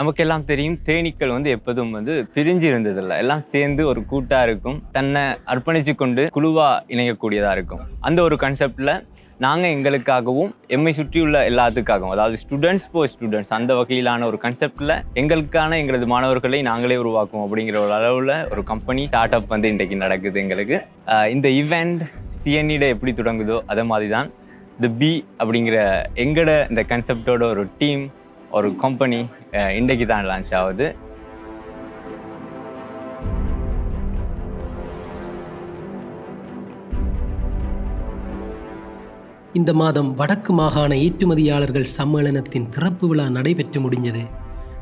நமக்கெல்லாம் தெரியும் தேனீக்கள் வந்து எப்போதும் வந்து பிரிஞ்சு இருந்ததில்லை எல்லாம் சேர்ந்து ஒரு கூட்டா இருக்கும். தன்னை அர்ப்பணிச்சு கொண்டு குழுவா இணையக்கூடியதா இருக்கும். அந்த ஒரு கான்செப்ட்ல நாங்கள் எங்களுக்காகவும் எம்மை சுற்றியுள்ள எல்லாத்துக்காகவும் அதாவது ஸ்டூடெண்ட்ஸ் போய் ஸ்டூடெண்ட்ஸ் அந்த வகையிலான ஒரு கன்செப்டில் எங்களுக்கான எங்களது மாணவர்களை நாங்களே உருவாக்குவோம் அப்படிங்கிற ஒரு அளவில் ஒரு கம்பெனி ஸ்டார்ட் அப் வந்து இன்றைக்கு நடக்குது எங்களுக்கு. இந்த இவெண்ட் சிஎன்இட எப்படி தொடங்குதோ அதே மாதிரி தான் தி பி அப்படிங்கிற எங்களோட இந்த கன்செப்டோட ஒரு டீம் ஒரு கம்பெனி இன்றைக்கு தான் லான்ச் ஆகுது. இந்த மாதம் வடக்கு மாகாண ஏற்றுமதியாளர்கள் சம்மேளனத்தின் திறப்பு விழா நடைபெற்று முடிஞ்சது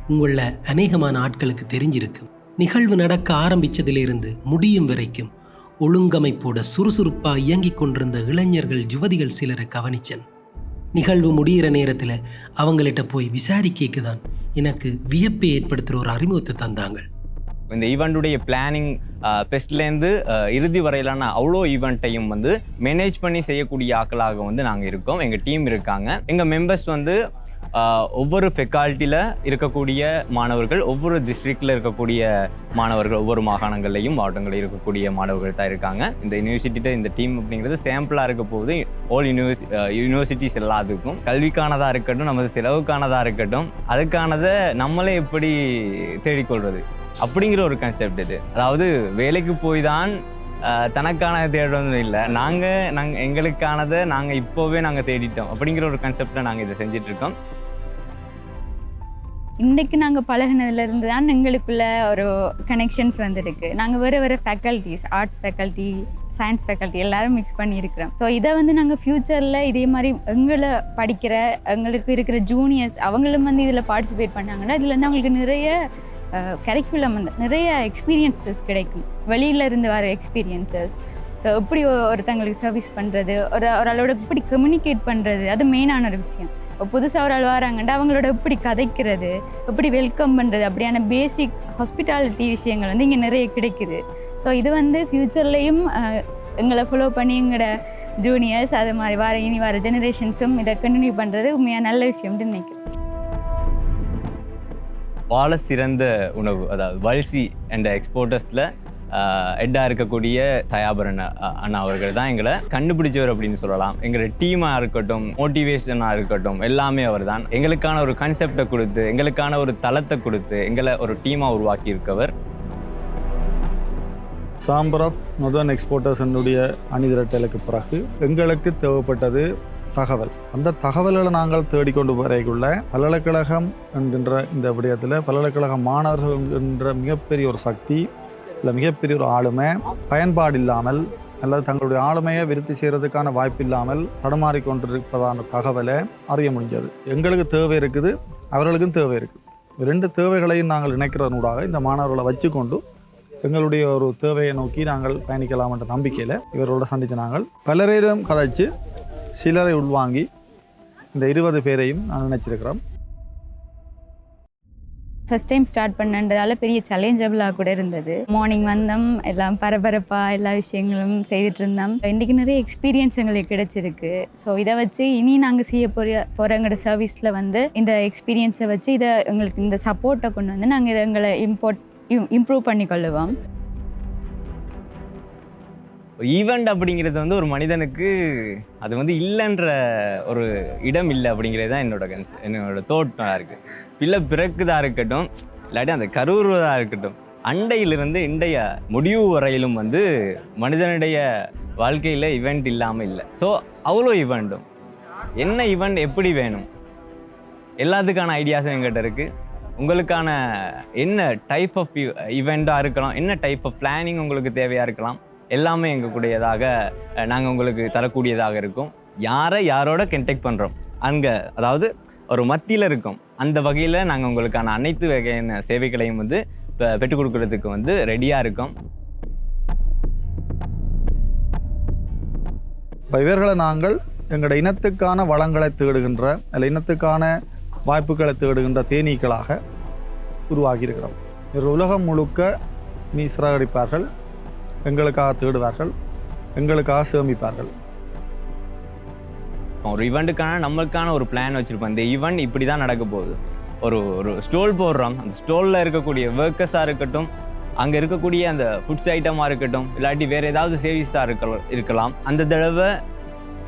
உங்களில் அநேகமான ஆட்களுக்கு தெரிஞ்சிருக்கும். நிகழ்வு நடக்க ஆரம்பிச்சதிலிருந்து முடியும் வரைக்கும் ஒழுங்கமைப்போட சுறுசுறுப்பாக இயங்கிக் கொண்டிருந்த இளைஞர்கள் யுவதிகள் சிலரை கவனிச்சன். நிகழ்வு முடிகிற நேரத்தில் அவங்கள்ட்ட போய் விசாரிக்க தான் எனக்கு வியப்பை ஏற்படுத்துகிற ஒரு அறிமுகத்தை தந்தாங்க. இந்த ஈவெண்ட்டுடைய பிளானிங் ஃபெஸ்ட்லேருந்து இறுதி வரையிலான அவ்வளோ ஈவெண்ட்டையும் வந்து மேனேஜ் பண்ணி செய்யக்கூடிய ஆட்களாக வந்து நாங்கள் இருக்கோம். எங்கள் டீம் இருக்காங்க. எங்கள் மெம்பர்ஸ் வந்து ஒவ்வொரு ஃபெக்கால்ட்டியில் இருக்கக்கூடிய மாணவர்கள் ஒவ்வொரு டிஸ்ட்ரிக்டில் இருக்கக்கூடிய மாணவர்கள் ஒவ்வொரு மாகாணங்கள்லையும் மாவட்டங்களில் இருக்கக்கூடிய மாணவர்கள் தான் இருக்காங்க. இந்த யூனிவர்சிட்டியில் இந்த டீம் அப்படிங்கிறது சாம்பிளாக இருக்க போகுது ஆல் யூனிவர்சி யூனிவர்சிட்டிஸ் எல்லாத்துக்கும் கல்விக்கானதாக இருக்கட்டும் நமது செலவுக்கானதாக இருக்கட்டும் அதுக்கானதை நம்மளே எப்படி தேடிக்கொள்வது அப்படிங்கிற ஒரு கான்செப்ட் இது. அதாவது வேலைக்கு போய் தான் தனக்கான தேடணும் இல்லை. நாங்கள் நாங்கள் எங்களுக்கானதை நாங்கள் இப்போவே நாங்கள் தேடிட்டோம் அப்படிங்கிற ஒரு கான்செப்டில் நாங்கள் இதை செஞ்சுட்டு இருக்கோம். இன்றைக்கு நாங்கள் பழகினதுலேருந்து தான் எங்களுக்குள்ள ஒரு கனெக்ஷன்ஸ் வந்துருக்கு. நாங்கள் வேறு வேறு faculties arts faculty science faculty எல்லாரும் மிக்ஸ் பண்ணி இருக்கிறோம் ஸோ இதை வந்து நாங்கள் ஃப்யூச்சரில் இதே மாதிரி எங்களை படிக்கிற எங்களுக்கு இருக்கிற ஜூனியர்ஸ் அவங்களும் வந்து இதில் பார்ட்டிசிபேட் பண்ணாங்கன்னா இதில் வந்து அவங்களுக்கு நிறைய கரிக்குலம் வந்து நிறைய எக்ஸ்பீரியன்சஸ் கிடைக்கும். வெளியில இருந்து வர எக்ஸ்பீரியன்சஸ் ஸோ எப்படி ஒருத்தங்களுக்கு சர்வீஸ் பண்ணுறது ஒரு ஒரு ஆளோட எப்படி கம்யூனிகேட் பண்ணுறது அது மெயினான ஒரு விஷயம். புதுசாக ஒரு ஆள் வராங்கன்ட்டு அவங்களோட எப்படி கதைக்கிறது எப்படி வெல்கம் பண்ணுறது அப்படியான பேசிக் ஹாஸ்பிட்டாலிட்டி விஷயங்கள் வந்து இங்கே நிறைய கிடைக்குது. ஸோ இது வந்து ஃப்யூச்சர்லேயும் எங்களை ஃபாலோ பண்ணி எங்களோட ஜூனியர்ஸ் அது மாதிரி வர இனி வர ஜெனரேஷன்ஸும் இதை கண்டினியூ பண்ணுறது உண்மையாக நல்ல விஷயம்னு நினைக்கிறேன். வாழ சிறந்த உணவு அதாவது வல்சி அண்ட் எக்ஸ்போர்ட்டர்ஸில் ஹெட்டாக இருக்கக்கூடிய தயாபரன் அண்ணா அவர்கள் தான் எங்களை கண்டுபிடிச்சவர் அப்படின்னு சொல்லலாம். எங்களோட டீமாக இருக்கட்டும் மோட்டிவேஷனாக இருக்கட்டும் எல்லாமே அவர் தான் எங்களுக்கான ஒரு கான்செப்டை கொடுத்து எங்களுக்கான ஒரு தளத்தை கொடுத்து எங்களை ஒரு டீமாக உருவாக்கி இருக்கவர் சாம்பர் ஆஃப் நொதர்ன் எக்ஸ்போர்ட்டர்ஸனுடைய அணிதிரட்டலுக்கு பிறகு எங்களுக்கு தேவைப்பட்டது தகவல். அந்த தகவல்களை நாங்கள் தேடிக்கொண்டு வரைக்குள்ள பல்கலைக்கழகம் என்கின்ற இந்த விடயத்தில் பல்கலைக்கழக மாணவர்கள் என்கின்ற மிகப்பெரிய ஒரு சக்தி இல்லை மிகப்பெரிய ஒரு ஆளுமை பயன்பாடு இல்லாமல் அல்லது தங்களுடைய ஆளுமையை விருத்தி செய்கிறதுக்கான வாய்ப்பு இல்லாமல் தடுமாறி கொண்டிருப்பதான தகவலை அறிய முடிஞ்சது. எங்களுக்கு தேவை இருக்குது அவர்களுக்கும் தேவை இருக்குது. ரெண்டு தேவைகளையும் நாங்கள் இணைக்கிறதனூடாக இந்த மாணவர்களை வச்சுக்கொண்டு எங்களுடைய ஒரு தேவையை நோக்கி நாங்கள் பயணிக்கலாம் என்ற நம்பிக்கையில் இவரோட சந்தித்த நாங்கள் பலரையும் கதைச்சு சிலரை உள்வாங்கி இந்த இருபது பேரையும் நான் நினைச்சிருக்கிறோம் ஃபர்ஸ்ட் டைம் ஸ்டார்ட் பண்ணன்றதால பெரிய சேலஞ்சபிளாக கூட இருந்தது. மார்னிங் வந்தோம் எல்லாம் பரபரப்பாக எல்லா விஷயங்களும் செய்துட்டு இருந்தோம். இன்றைக்கி நிறைய எக்ஸ்பீரியன்ஸ் எங்களுக்கு கிடைச்சிருக்கு. ஸோ இதை வச்சு இனி நாங்கள் செய்ய போகிற போகிற சர்வீஸில் வந்து இந்த எக்ஸ்பீரியன்ஸை வச்சு இதை எங்களுக்கு இந்த சப்போர்ட்டை கொண்டு வந்து நாங்கள் இதை எங்களை இம்போர்ட் இம்ப்ரூவ் பண்ணிக்கொள்ளுவோம். ஈவெண்ட் அப்படிங்கிறது வந்து ஒரு மனிதனுக்கு அது வந்து இல்லைன்ற ஒரு இடம் இல்லை அப்படிங்கிறது தான் என்னோட கன்ஸ் என்னோட தோட்டமாக இருக்குது பிள்ளை பிறக்குதாக இருக்கட்டும் இல்லாட்டி அந்த கருவுறதா இருக்கட்டும் அண்டையிலிருந்து இண்டைய முடிவு வரையிலும் வந்து மனிதனுடைய வாழ்க்கையில் இவெண்ட் இல்லாமல் இல்லை. ஸோ அவ்வளோ இவெண்ட்டும் என்ன இவெண்ட் எப்படி வேணும்? எல்லாத்துக்கான ஐடியாஸும் எங்கிட்ட இருக்குது உங்களுக்கான என்ன டைப் ஆஃப் இவெண்ட்டாக இருக்கலாம் என்ன டைப் ஆஃப் பிளானிங் உங்களுக்கு தேவையாக இருக்கலாம். எல்லாமே எங்கக்கூடியதாக நாங்கள் உங்களுக்கு தரக்கூடியதாக இருக்கும். யாரை யாரோட கண்டெக்ட் பண்ணுறோம் அங்கே அதாவது ஒரு மத்தியில் இருக்கும். அந்த வகையில் நாங்கள் உங்களுக்கான அனைத்து வகையான சேவைகளையும் வந்து இப்போ பெற்றுக் கொடுக்கறதுக்கு வந்து ரெடியாக இருக்கோம். இப்போ இவர்களை நாங்கள் எங்களோட இனத்துக்கான வளங்களை தேடுகின்ற அல்ல இனத்துக்கான வாய்ப்புகளை தேடுகின்ற தேனீக்களாக உருவாகியிருக்கிறோம் இவர் உலகம் முழுக்க நீ சிறகடிப்பார்கள் எங்களுக்காக தேடுவார்கள் எங்களுக்காக சேமிப்பார்கள். ஒரு ஈவெண்ட்டுக்கான நம்மளுக்கான ஒரு பிளான் வச்சுருப்போம். இந்த ஈவெண்ட் இப்படி தான் நடக்க போகுது. ஒரு ஒரு ஸ்டோல் போடுறோம். அந்த ஸ்டோலில் இருக்கக்கூடிய ஒர்க்கர்ஸாக இருக்கட்டும் அங்கே இருக்கக்கூடிய அந்த ஃபுட்ஸ் ஐட்டமாக இருக்கட்டும் இல்லாட்டி வேறு ஏதாவது சேவிஸாக இருக்க இருக்கலாம். அந்த தடவை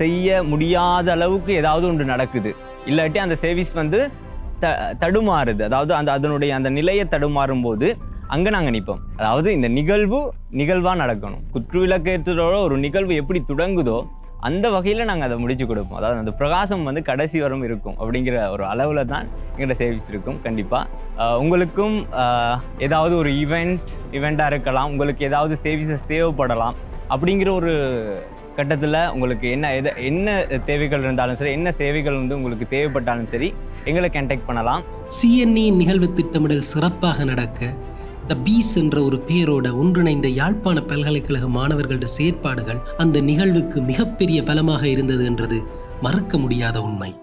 செய்ய முடியாத அளவுக்கு ஏதாவது ஒன்று நடக்குது. இல்லாட்டி அந்த சேவிஸ் வந்து த தடுமாறுது. அதாவது அந்த அதனுடைய அந்த நிலையை தடுமாறும் போது அங்கே நாங்கள் நிற்போம் அதாவது இந்த நிகழ்வு நிகழ்வாக நடக்கணும். குற்றுவிளக்கேற்றதோட ஒரு நிகழ்வு எப்படி தொடங்குதோ அந்த வகையில் நாங்கள் அதை முடிச்சு கொடுப்போம். அதாவது அந்த பிரகாசம் வந்து கடைசி வரும் இருக்கும் அப்படிங்கிற ஒரு அளவில் தான் எங்கள்கிட்ட சேவிஸ் இருக்கும். கண்டிப்பாக உங்களுக்கும் ஏதாவது ஒரு ஈவெண்ட் ஈவெண்ட்டாக இருக்கலாம். உங்களுக்கு ஏதாவது சேவிசஸ் தேவைப்படலாம் அப்படிங்கிற ஒரு கட்டத்தில் உங்களுக்கு என்ன எதை என்ன தேவைகள் இருந்தாலும் சரி என்ன சேவைகள் வந்து உங்களுக்கு தேவைப்பட்டாலும் சரி எங்களை கான்டாக்ட் பண்ணலாம். சிஎன்இ நிகழ்வு திட்டமிடல் சிறப்பாக நடக்க த பீஸ் என்ற ஒரு பெயரோட ஒன்றிணைந்த யாழ்ப்பாண பல்கலைக்கழக மாணவர்களோட செயற்பாடுகள் அந்த நிகழ்வுக்கு மிகப்பெரிய பலமாக இருந்தது என்றது மறுக்க முடியாத உண்மை.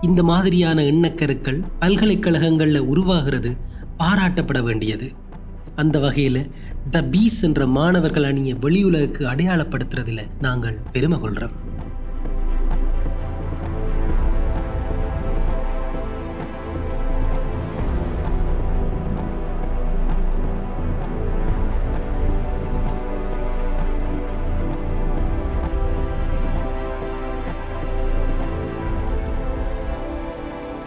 இந்த மாதிரியான எண்ணக்கருக்கள் பல்கலைக்கழகங்களில் உருவாகிறது பாராட்டப்பட வேண்டியது. அந்த வகையில் த பீஸ் என்ற மாணவர்கள் அணியை வெளியுலகுக்கு அடையாளப்படுத்துறதில் நாங்கள் பெருமை கொள்கிறோம்